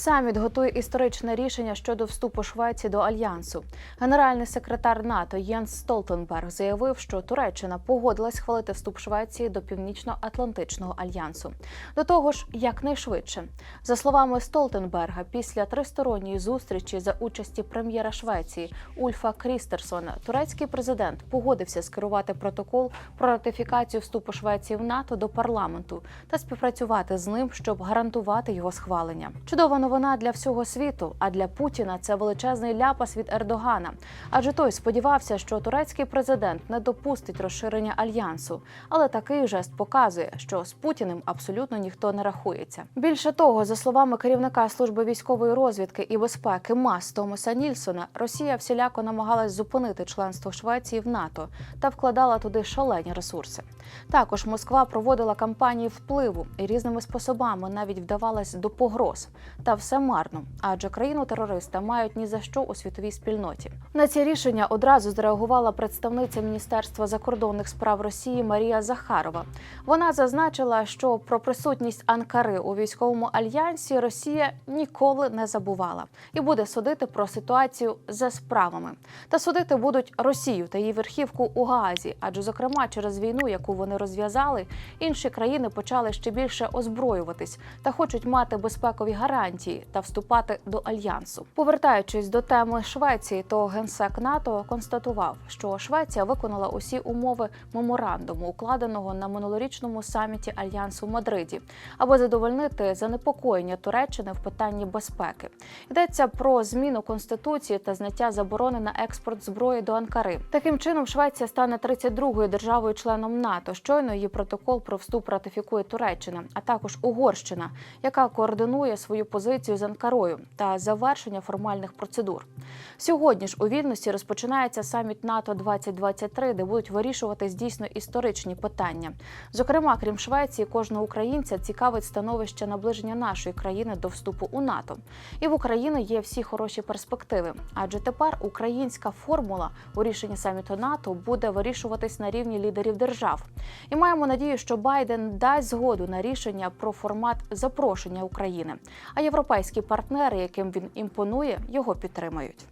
Саміт готує історичне рішення щодо вступу Швеції до альянсу. Генеральний секретар НАТО Єнс Столтенберг заявив, що Туреччина погодилась схвалити вступ Швеції до Північно-Атлантичного альянсу. До того ж, якнайшвидше. За словами Столтенберга, після тристоронньої зустрічі за участі прем'єра Швеції Ульфа Крістерсона, турецький президент погодився скерувати протокол про ратифікацію вступу Швеції в НАТО до парламенту та співпрацювати з ним, щоб гарантувати його схвалення. Чудова новина для всього світу. А для Путіна це величезний ляпас від Ердогана. Адже той сподівався, що турецький президент не допустить розширення альянсу. Але такий жест показує, що з Путіним абсолютно ніхто не рахується. Більше того, за словами керівника служби військової розвідки і безпеки МАС Томаса Нільсона, Росія всіляко намагалась зупинити членство Швеції в НАТО та вкладала туди шалені ресурси. Також Москва проводила кампанії впливу і різними способами навіть вдавалась до погроз. Та все марно, адже країну терориста мають ні за що у світовій спільноті. На ці рішення одразу зреагувала представниця Міністерства закордонних справ Росії Марія Захарова. Вона зазначила, що про присутність Анкари у військовому альянсі Росія ніколи не забувала і буде судити про ситуацію за справами. Та судити будуть Росію та її верхівку у Гаазі, адже зокрема через війну, яку вони розв'язали, інші країни почали ще більше озброюватись та хочуть мати безпекові гарантії та вступати до альянсу. Повертаючись до теми Швеції, то генсек НАТО констатував, що Швеція виконала усі умови меморандуму, укладеного на минулорічному саміті альянсу в Мадриді, аби задовольнити занепокоєння Туреччини в питанні безпеки. Йдеться про зміну конституції та зняття заборони на експорт зброї до Анкари. Таким чином, Швеція стане 32-ю державою-членом НАТО. Щойно її протокол про вступ ратифікує Туреччина, а також Угорщина, яка координує свою позицію з Анкарою та завершення формальних процедур. Сьогодні ж у Вільнюсі розпочинається саміт НАТО 2023, де будуть вирішуватись дійсно історичні питання. Зокрема, крім Швеції, кожного українця цікавить становище наближення нашої країни до вступу у НАТО. І в Україні є всі хороші перспективи, адже тепер українська формула у рішенні саміту НАТО буде вирішуватись на рівні лідерів держав. І маємо надію, що Байден дасть згоду на рішення про формат запрошення України. А європейські партнери, яким він імпонує, його підтримають.